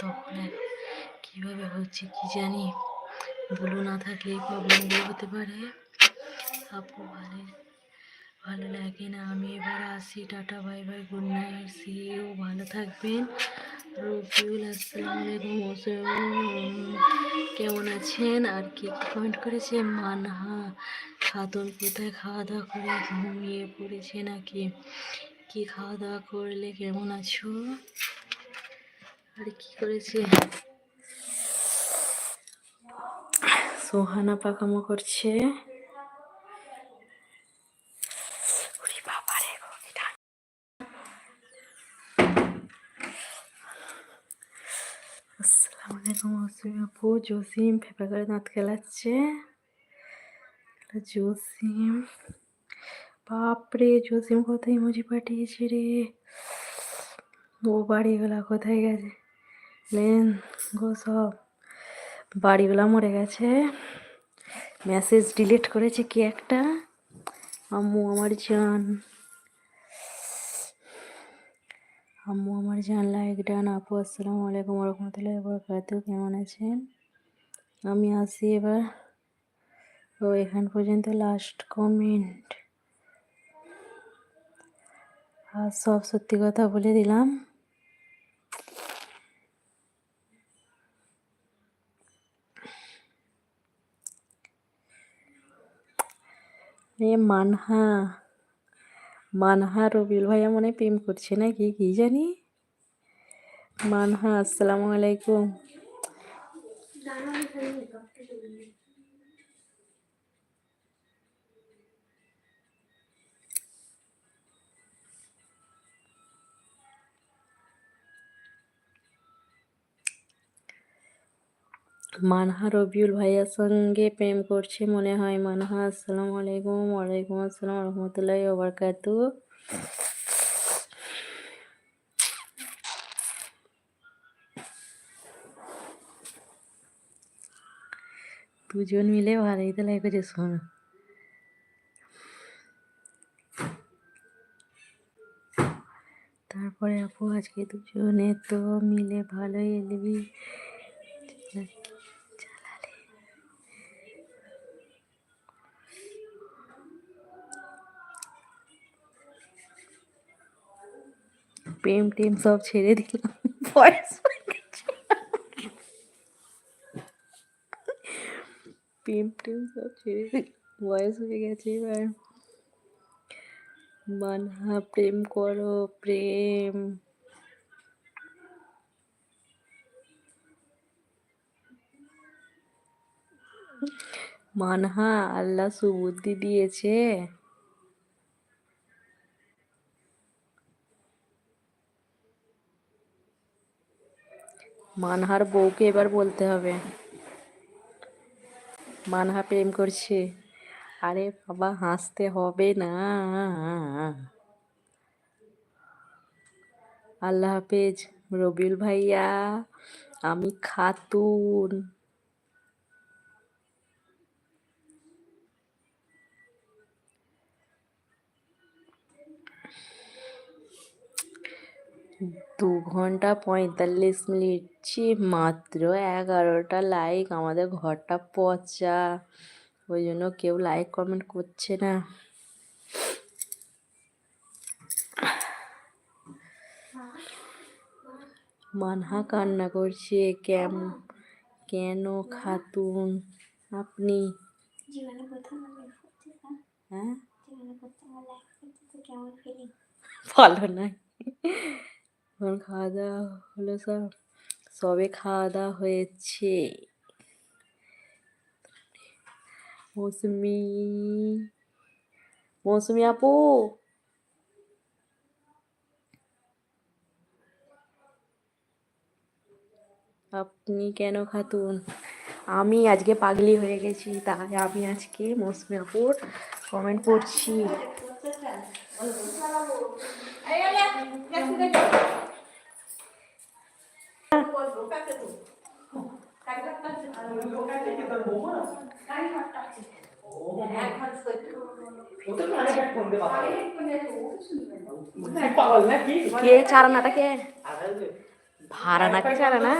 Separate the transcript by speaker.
Speaker 1: তখন কীভাবে হচ্ছে কি জানি ভুলো না থাকলে এই প্রবলেমগুলো হতে পারে। আপু ভালো ভালো লাগে না, আমি এবার আসি, tata bye bye good night CO ভালো থাকবেন। রবিউল আসসালামু আলাইকুম, কেমন আছেন? আর কি কমেন্ট করেছে? মানহা, খাতুন কোথায়? খাওয়া দাওয়া করে ঘুমিয়ে পড়েছে নাকি? কি খাওয়া দাওয়া করলে? কেমন আছো? আর কি করেছে? সোহানা পাকামো করছে। আসসালামু আলাইকুম আপু। জসিম ফেপা করে দাঁত খেলাচ্ছে। জসিম, বাপরে, জসিম কোথায় ইমোজি পাঠিয়েছে রে? ও বাড়িগুলা কোথায় গেছে? লেন গো সব। বাড়িগুলা মরে গেছে। মেসেজ ডিলিট করেছে কি একটা? আম্মু আমার জান। আম্মু আমার জান লাইক ডান আপু, আসসালামু আলাইকুম রহমতুল্লাহ বরকাত কেমন আছেন? আমি আসি এবার। ও, এখান পর্যন্ত লাস্ট কমেন্ট আর সব সত্যি কথা বলে দিলাম। এ মানহা মানহা রবিউল ভাইয়া মনে প্রেম করছে নাকি? কি জানি? মানহা আসসালামু আলাইকুম। মানহা রবিউল ভাইয়ার সঙ্গে প্রেম করছে মনে হয়। মানহা, আসসালামু আলাইকুম। ওয়ালাইকুম আসসালাম রহমতুল্লাহ ওবরকাতু। দুজন মিলে ভালোই তো লাগছে, শোনো। তারপরে আপু, আজকে দুজনে তো মিলে ভালোই এলবি প্রেম টেম সব ছেড়ে দিলাম। গেছে। প্রেম সব ছেড়ে বয়স হয়ে গেছে এবার। মানহা, প্রেম করো, প্রেম। মানহা, আল্লাহ সুবুদ্ধি দিয়েছে। মানহার বউকে এবার বলতে হবে। মানহা প্রেম করছে। আরে বাবা, হাসতে হবে না। আল্লাহ হাফেজ, রবিউল ভাইয়া, আমি খাতুন। দু ঘণ্টা পঁয়তাল্লিশ মিনিট। ছি মাত্র এগারোটা লাইক আমাদের ঘরটা পচা। ওই জন্য কেউ লাইক কমেন্ট করছে না। মানহা কান্না করছে কেম কেন খাতুন আপনি? হ্যাঁ? ভালো নাই এখন খাওয়া দাওয়া হলো সব। সবে খাওয়া দাওয়া হয়েছে। মৌসুমি মৌসুমি আপু? আপনি কেন খাতুন? আমি আজকে পাগলি হয়ে গেছি, তাই আমি আজকে মৌসুমি আপুর কমেন্ট পড়ছি কে চারানাটা কে ভাড়া না কি ছাড়া না